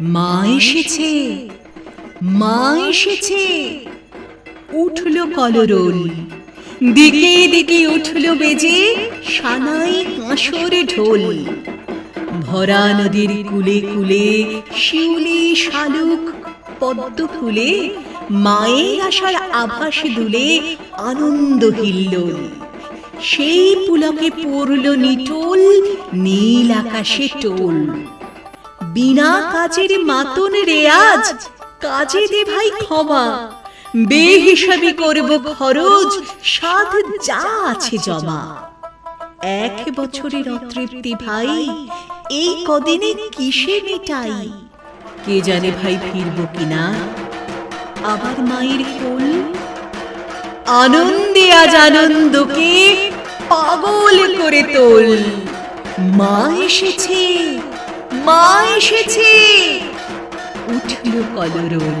মা এসেছে। মা এসেছে। উঠল কলরোল। দিকে দিকে উঠল বেজে সানাই কাঁসরে ঢোল। ভরা নদীর কুলে কুলে শিউলি শালুক পদ্ম ফুলে মায়ের আসার আভাস দুলে আনন্দ হিল্লোল সেই পুলকে পড়ল নিটোল, নীল আকাশে টোল। বিনা কাজের মাতন রেয়াজ কাজে দে ভাই ক্ষমা। বে বেহিসাবি করব খরচ, সাধ যা আছে জমা। এক বছরের অতৃপ্তি ভাই, এই কদিনে কিসে মেটাই? কে জানে ভাই ফিরব কিনা? আবার মায়ের কোল আনন্দে আজ আনন্দকে পাগল করে তোল। মা এসেছে মা এসেছে। উঠল কলরোল।